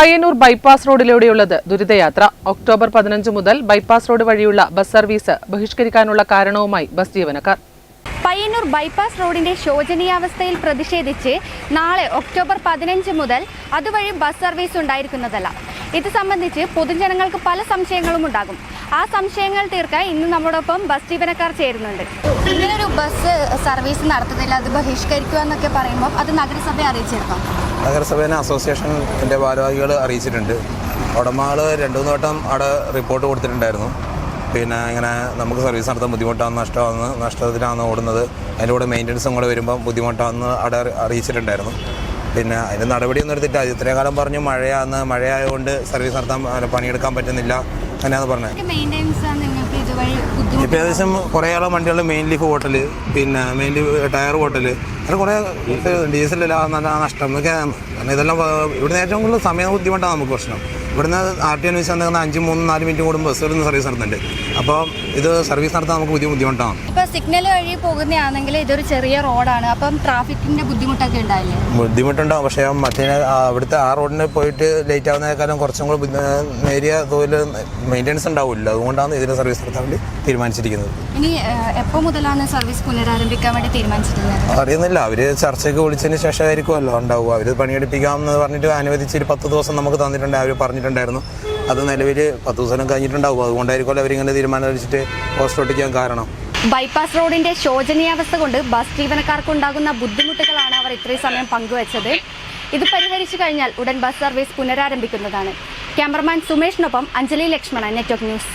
Payyanur bypass റോഡിലൂടെയുള്ളത് ദുരിതയാത്ര. October പതിനഞ്ച് മുതൽ bypass road വഴിയുള്ള ബസ് സർവീസ് ബഹിഷ്കരിക്കാനുള്ള കാരണവുമായി ബസ് ജീവനക്കാർ. പയ്യന്നൂർ ബൈപ്പാസ് റോഡിന്റെ ശോചനീയാവസ്ഥയിൽ പ്രതിഷേധിച്ച് നാളെ ഒക്ടോബർ പതിനഞ്ച് മുതൽ അതുവഴി ബസ് സർവീസ് ഉണ്ടായിരിക്കുന്നതല്ല. ഇത് സംബന്ധിച്ച് പൊതുജനങ്ങൾക്ക് പല സംശയങ്ങളും ഉണ്ടാകും. ആ സംശയങ്ങൾ തീർക്കാൻ ഇന്ന് നമ്മോടൊപ്പം ബസ് ജീവനക്കാർ ചേരുന്നുണ്ട്. ഇങ്ങനൊരു ബസ് സർവീസ് നടത്തുന്നില്ല അത് ബഹിഷ്കരിക്കുക എന്നൊക്കെ പറയുമ്പോൾ അത് നഗരസഭയെ അറിയിച്ചിരുന്നു? നഗരസഭേനെ അസോസിയേഷന്റെ ഭാരവാഹികൾ അറിയിച്ചിട്ടുണ്ട്. ഉടമകൾ രണ്ടു മൂന്ന് വട്ടം അവിടെ റിപ്പോർട്ട് കൊടുത്തിട്ടുണ്ടായിരുന്നു. പിന്നെ ഇങ്ങനെ നമുക്ക് സർവീസ് നടത്താൻ ബുദ്ധിമുട്ടാണ് നഷ്ടമാണ് നഷ്ടത്തിലാണ് ഓടുന്നത് അതിന്റെ കൂടെ മെയിന്റനൻസും കൂടെ വരുമ്പോൾ ബുദ്ധിമുട്ടാണെന്ന് അവിടെ അറി- അറിയിച്ചിട്ടുണ്ടായിരുന്നു. പിന്നെ അതിന് നടപടിയൊന്നും എടുത്തിട്ട് ഇത്രയും കാലം പറഞ്ഞു മഴയാന്ന് മഴയായതുകൊണ്ട് സർവീസ് നടത്താൻ പണിയെടുക്കാൻ പറ്റുന്നില്ല. അങ്ങനെയാണ് പറഞ്ഞത്. ഇപ്പം ഏകദേശം കുറേ ആളും വണ്ടികൾ മെയിൻ ലീഫ് ഹോട്ടൽ പിന്നെ മെയിൻ ലീഫ് ടയർ ഹോട്ടൽ അങ്ങനെ കുറേ ഡീസലില്ല നല്ല നഷ്ടം എന്നൊക്കെ കാരണം ഇതെല്ലാം ഇവിടുന്ന് ഏറ്റവും കൂടുതൽ സമയം ബുദ്ധിമുട്ടാണ് നമുക്ക് പ്രശ്നം. ഇവിടുന്ന് ആർ ടി അനുസരിച്ച് വന്നിരുന്ന അഞ്ച് മൂന്ന് നാല് മിനിറ്റ് കൂടും ബസ്സുകളിൽ നിന്ന് സർവീസ് നടത്തുന്നുണ്ട് അപ്പോൾ ഇത് സർവീസ് നടത്താൻ നമുക്ക് പുതിയ ബുദ്ധിമുട്ടാണ്. ഇപ്പോൾ സിഗ്നൽ വഴി പോകുന്നതാണെങ്കിൽ ഇതൊരു ചെറിയ റോഡാണ് അപ്പം ട്രാഫിക്കിന്റെ ബുദ്ധിമുട്ടൊക്കെ ഉണ്ടായില്ലേ? ബുദ്ധിമുട്ടുണ്ടാവും. പക്ഷേ മറ്റേ അവിടുത്തെ ആ റോഡിന് പോയിട്ട് ലേറ്റ് ആവുന്നതിനേക്കാളും കുറച്ചും കൂടി നേരിയ തോതിൽ മെയിന്റെനൻസ് ഉണ്ടാവില്ല. അതുകൊണ്ടാണ് ഇതിന് സർവീസ് നടത്താൻ വേണ്ടി തീരുമാനിച്ചിരിക്കുന്നത്. ഇനി എപ്പോൾ മുതലാണ് സർവീസ് പുനരാരംഭിക്കാൻ വേണ്ടി തീരുമാനിച്ചിട്ടുള്ളത് അറിയുന്നില്ല. അവർ ചർച്ചയ്ക്ക് വിളിച്ചതിന് ശേഷമായിരിക്കുമല്ലോ ഉണ്ടാവുക. അവർ പണിയെടുപ്പിക്കാം എന്ന് പറഞ്ഞിട്ട് അനുവദിച്ച് ഒരു പത്ത് ദിവസം നമുക്ക് തന്നിട്ടുണ്ട് അവർ പറഞ്ഞിട്ടുണ്ടായിരുന്നു. അത് നിലവിൽ പത്ത് ദിവസം കഴിഞ്ഞിട്ടുണ്ടാവും. അതുകൊണ്ടായിരിക്കുമല്ലോ അവരിങ്ങനെ തീരുമാനം അടിച്ചിട്ട് പോസ്റ്റ് ഒട്ടിക്കാൻ കാരണം. ബൈപ്പാസ് റോഡിന്റെ ശോചനീയാവസ്ഥ കൊണ്ട് ബസ് ജീവനക്കാർക്ക് ഉണ്ടാകുന്ന ബുദ്ധിമുട്ടുകളാണ് അവർ ഇത്രയും സമയം പങ്കുവച്ചത്. ഇത് പരിഹരിച്ചു കഴിഞ്ഞാൽ ഉടൻ ബസ് സർവീസ് പുനരാരംഭിക്കുന്നതാണ്. ക്യാമറമാൻ സുമേഷിനൊപ്പം അഞ്ജലി ലക്ഷ്മണ നെറ്റ്വർക്ക് ന്യൂസ്